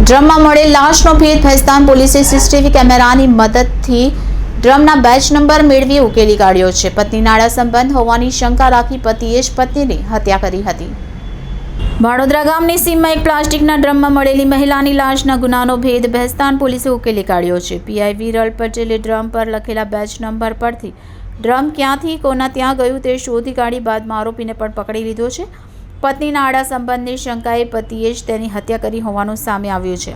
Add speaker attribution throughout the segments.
Speaker 1: ડ્રમમાં મળેલ લાશનો ભેદ ભેસ્તાન પોલીસે સીસીટીવી કેમેરાની મદદથી ડ્રમના બેચ નંબર મેળવી ઉકેલી કાઢ્યો છે. પત્ની નાળા સંબંધ હોવાની શંકા રાખી પતિએ જ પત્નીની હત્યા કરી હતી. ભાડોદરા ગામની સીમમાં એક પ્લાસ્ટિકના ડ્રમમાં મળેલી મહિલાની લાશના ગુનાનો ભેદ ભેસ્તાન પોલીસે ઉકેલી કાઢ્યો છે. પીઆઈ વિરલ પટેલે ડ્રમ પર લખેલા બેચ નંબર પરથી ડ્રમ ક્યાંથી, કોના, ત્યાં ગયું તે શોધી કાઢી બાદમાં આરોપીને પણ પકડી લીધો છે. પત્નીના આડા સંબંધની શંકાએ પતિએ જ તેની હત્યા કરી હોવાનું સામે આવ્યું છે.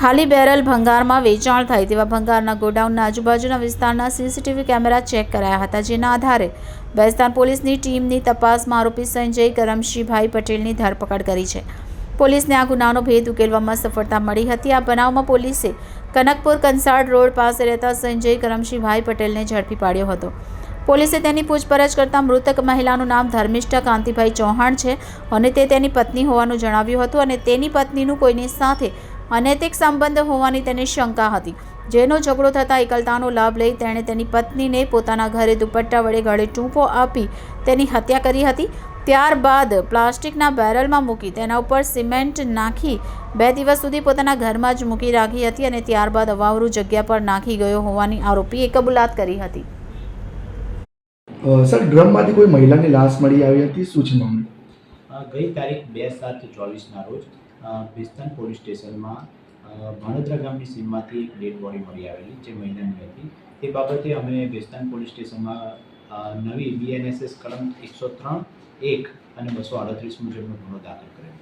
Speaker 1: ખાલી બેરલ ભંગારમાં વેચાણ થાય તેવા ભંગારના ગોડાઉનના આજુબાજુના વિસ્તારના સીસીટીવી કેમેરા ચેક કરાયા હતા, જેના આધારે બેસ્તાન પોલીસની ટીમની તપાસમાં આરોપી સંજય કરમશીભાઈ પટેલની ધરપકડ કરી છે. પોલીસને આ ગુનાનો ભેદ ઉકેલવામાં સફળતા મળી હતી. આ બનાવમાં પોલીસે કનકપુર કંસાડ રોડ પાસે રહેતા સંજય કરમશીભાઈ પટેલને ઝડપી પાડ્યો હતો. પોલીસે તેની પૂછપરછ કરતાં મૃતક મહિલાનું નામ ધર્મિષ્ઠા કાંતિભાઈ ચૌહાણ છે અને તે તેની પત્ની હોવાનું જણાવ્યું હતું અને તેની પત્નીનું કોઈની સાથે અનૈતિક સંબંધ હોવાની તેને શંકા હતી. જેનો ઝઘડો થતાં એકલતાનો લાભ લઈ તેણે તેની પત્નીને પોતાના ઘરે દુપટ્ટા વડે ગળે ટૂંપો આપી તેની હત્યા કરી હતી. ત્યારબાદ પ્લાસ્ટિકના બેરલમાં મૂકી તેના ઉપર સિમેન્ટ નાખી બે દિવસ સુધી પોતાના ઘરમાં જ મૂકી રાખી હતી અને ત્યારબાદ અવાવરું જગ્યા પર નાખી ગયો હોવાની આરોપીએ કબૂલાત કરી હતી.
Speaker 2: સર, ડ્રમમાંથી કોઈ મહિલાની લાશ મળી આવી હતી? શું
Speaker 3: ગઈ તારીખ બે સાત ચોવીસના રોજ ભેસ્તાન પોલીસ સ્ટેશનમાં ભાણોદરા ગામની સીમમાંથી એક ડેડ બોડી મળી આવેલી જે મહિલાની હતી. તે બાબતે અમે ભેસ્તાન પોલીસ સ્ટેશનમાં નવી બીએનએસએસ કલમ એકસો ત્રણ, એક અને બસો અડત્રીસ મુજબનો ગુનો દાખલ કર્યો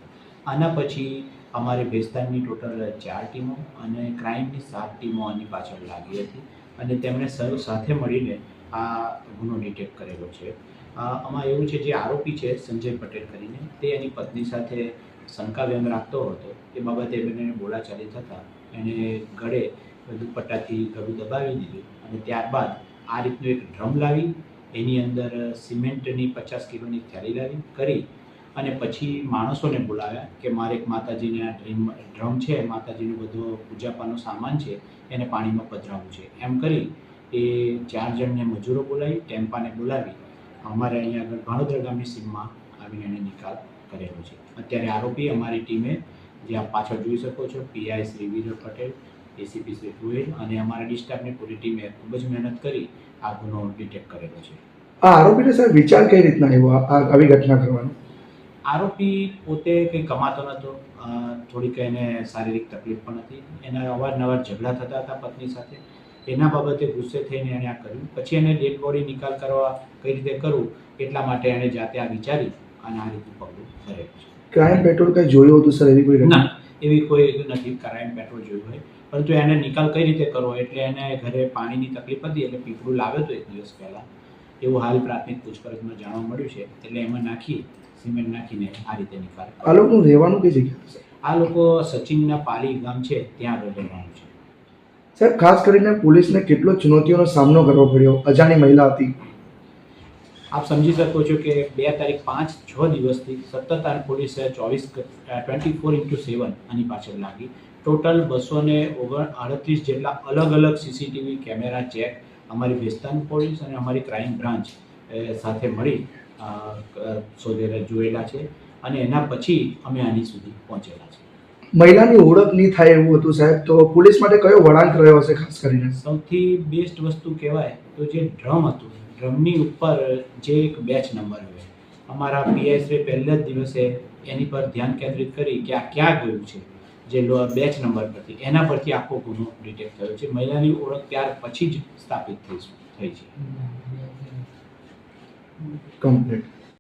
Speaker 3: આના પછી અમારે ભેસ્તાનની ટોટલ ચાર ટીમો અને ક્રાઇમની સાત ટીમો આની પાછળ લાગી હતી અને તેમણે સૌ સાથે મળીને આ ગુનો ડિટેક્ટ કરેલો છે. આમાં એવું છે, જે આરોપી છે, સંજય પટેલ કરીને, તે એની પત્ની સાથે શંકા વ્યંગ રાખતો હતો. એ બાબતે બંનેને બોલાચાલી થતાં એણે ગળે દુપટ્ટાથી ગળું દબાવી દીધું અને ત્યારબાદ આ રીતનું એક ડ્રમ લાવી, એની અંદર સિમેન્ટની પચાસ કિલોની થેલી લાવી કરી અને પછી માણસોને બોલાવ્યા કે મારે એક માતાજીને આ ડ્રીમ, ડ્રમ છે, માતાજીનો બધો પૂજાપાનો સામાન છે, એને પાણીમાં પધરાવવું છે. એમ કરી એ ચાર જણને મજૂરો બોલાવી ટેમ્પાને બોલાવી અમારે અહીંયા આગળ ભાણોદરા ગામની સીમમાં આવીને એને નિકાલ કરેલો છે. અત્યારે આરોપી અમારી ટીમે જે આપ પાછળ જોઈ શકો છો પીઆઈ શ્રી વીર પટેલ એસીપી શ્રી ગોયલ અને અમારા ડિસ્ટાફની પૂરી ટીમે ખૂબ જ મહેનત કરી આ ગુનો ડિટેક્ટ કરેલો છે.
Speaker 2: આ આરોપીને સર વિચાર કઈ રીતના આવ્યો આવી ઘટના કરવાનો?
Speaker 3: આરોપી પોતે કંઈ કમાતો નહોતો થોડીક એને શારીરિક તકલીફ પણ હતી. એના અવારનવાર ઝઘડા થતા હતા પત્ની સાથે. એના બાબતે ગુસ્સે થઈને એણે આ કર્યું. પછી એને ડેડ બોડી નિકાલ કરવા કઈ રીતે કરવું એટલા માટે એણે જાતે આ વિચારી અને આ રીતે પગલું ભરેલું છે.
Speaker 2: ક્રાઇમ પેટ્રોલ કંઈ જોયું હતું સર એવી કોઈ
Speaker 3: ના એવી કોઈ નથી. ક્રાઇમ પેટ્રોલ જોયું હોય. પરંતુ એને નિકાલ કઈ રીતે કરવો? એટલે એને ઘરે પાણીની તકલીફ હતી એટલે પીપળું લાવ્યો હતો એક દિવસ પહેલાં. એવું હાલ પ્રાથમિક પૂછપરછમાં જાણવા મળ્યું છે. એટલે એમાં નાખી સિમેન્ટ નાખીને આ રીતે નિકાલ
Speaker 2: આ લોકોનું રહેવાનું કઈ જગ્યા
Speaker 3: આ લોકો સચિનના પાલી ગામ છે ત્યાં આગળ રહેવાનું છે.
Speaker 2: સર, ખાસ કરીને પોલીસને કેટલો ચુનૌતીઓનો સામનો કરવો પડ્યો? અજાણી મહિલા હતી.
Speaker 3: આપ સમજી શકો છો કે બે તારીખ પાંચ, છ દિવસથી સતત આ પોલીસે ચોવીસ ટ્વેન્ટી ફોર ઇન્ટુ સેવન આની પાછળ લાગી. ટોટલ બસો ને ઓગણ આડત્રીસ જેટલા અલગ અલગ સીસીટીવી કેમેરા ચેક અમારી ભેસ્તાન પોલીસ અને અમારી ક્રાઇમ બ્રાન્ચ સાથે મળી શોધેલા, જોયેલા છે અને એના પછી અમે આની સુધી પહોંચેલા છે
Speaker 2: મહિલાની ઓળખ નહીં થાય એવું હતું સાહેબ તો પોલીસ માટે કયો વળાંક રહ્યો હશે ખાસ કરીને?
Speaker 3: સૌથી બેસ્ટ વસ્તુ કહેવાય તો જે ડ્રમ હતું ડ્રમની ઉપર જે એક બેચ નંબર હોય અમારા પીએસએ પહેલા જ દિવસે એની પર ધ્યાન કેન્દ્રિત કરી કે આ ક્યાં ગયું છે જે લો- બેચ નંબર પરથી. એના પરથી આખો ગુનો ડિટેક્ટ થયો છે. મહિલાની ઓળખ ત્યાર પછી જ સ્થાપિત થઈ થઈ છે
Speaker 2: કમ્પ્લીટ